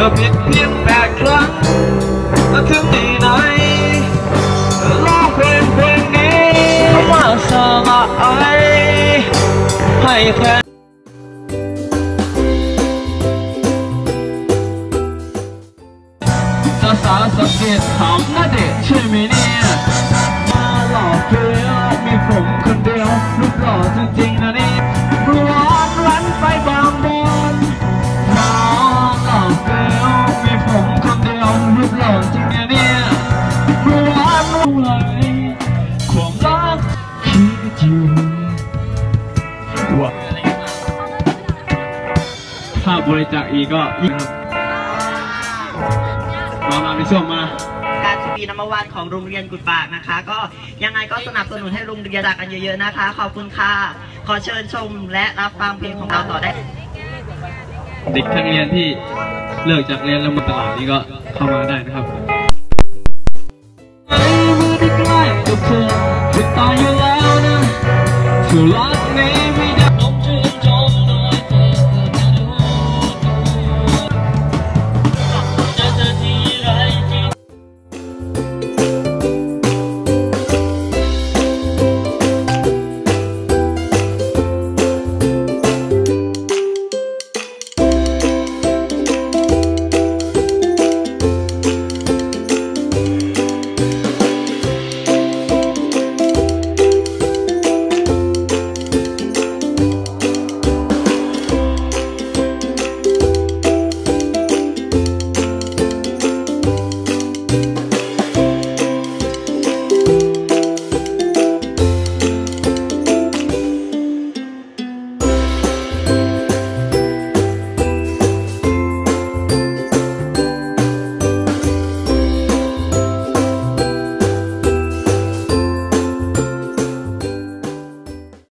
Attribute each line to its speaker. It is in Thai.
Speaker 1: เธอผิดเพียงแปดครั้งแล้วถึงที่ไหนร้องเพลงเพลงนี้คำว่าสบายให้แฟน สาวสาวสังเกตถามหน้าเด็กใช่ไหมเนี่ ร้อนรุ่งเลยความรักคิดอยู่ว่าถ้าบริจาคอีกก็ยิ่งครับมามาพี่ส้มมา
Speaker 2: การทีวีนัมวันของโรงเรียนกุดปากนะคะ ก็ยังไงก็สนับสนุนให้โรงเรียนดักกันเยอะๆนะคะ ขอบคุณค่ะ ขอเชิญชมและรับฟังเพลงของเราต่อได้
Speaker 1: เด็กนักเรียนที่เลิกจากเรียนแล้วมาตลาดนี้ก็เข้ามาได้นะครับ Put on your louder? To loud?